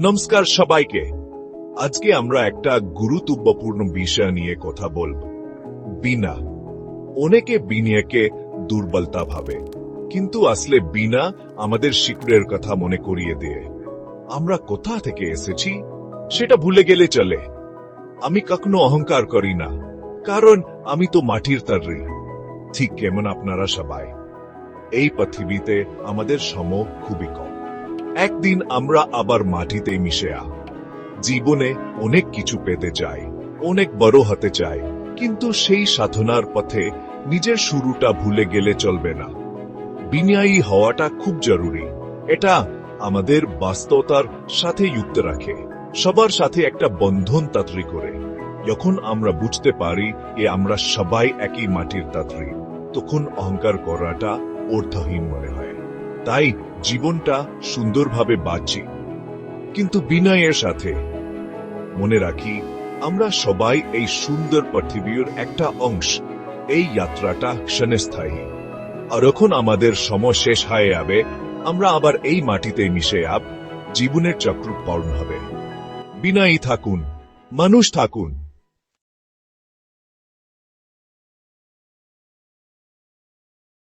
নমস্কার সবাইকে। আজকে আমরা একটা গুরুত্বপূর্ণ বিষয় নিয়ে কথা বলব। বিনা অনেকে বিনিয়াকে দুর্বলতা ভাবে, কিন্তু আসলে বিনা আমাদের শিকড়ের কথা মনে করিয়ে দিয়ে। আমরা কোথা থেকে এসেছি সেটা ভুলে গেলে চলে। আমি কখনো অহংকার করি না, কারণ আমি তো মাটির তারি। ঠিক কেমন আপনারা সবাই। এই পৃথিবীতে আমাদের সম খুবই কম। একদিন আমরা আবার মাটিতে মিশে আ জীবনে অনেক কিছু পেতে চাই, অনেক বড় হতে চাই, কিন্তু সেই সাধনার পথে নিজের শুরুটা ভুলে গেলে চলবে না। বিনিয়ায়ী হওয়াটা খুব জরুরি। এটা আমাদের বাস্তবতার সাথে যুক্ত রাখে, সবার সাথে একটা বন্ধন তাত্রি করে। যখন আমরা বুঝতে পারি যে আমরা সবাই একই মাটির তাত্রি তখন অহংকার করাটা অর্থহীন মনে হয়। তাই জীবনটা সুন্দরভাবে বাঁচি। কিন্তু বিনয়ের সাথে মনে রাখি, আমরা সবাই এই সুন্দর পৃথিবীর একটা অংশ। এই যাত্রাটা ক্ষণস্থায়ী। আর যখন আমাদের সময় শেষ হয়ে যাবে, আমরা আবার এই মাটিতে মিশে আব জীবনের চক্র পূর্ণ হবে। বিনয়ী থাকুন, মানুষ থাকুন।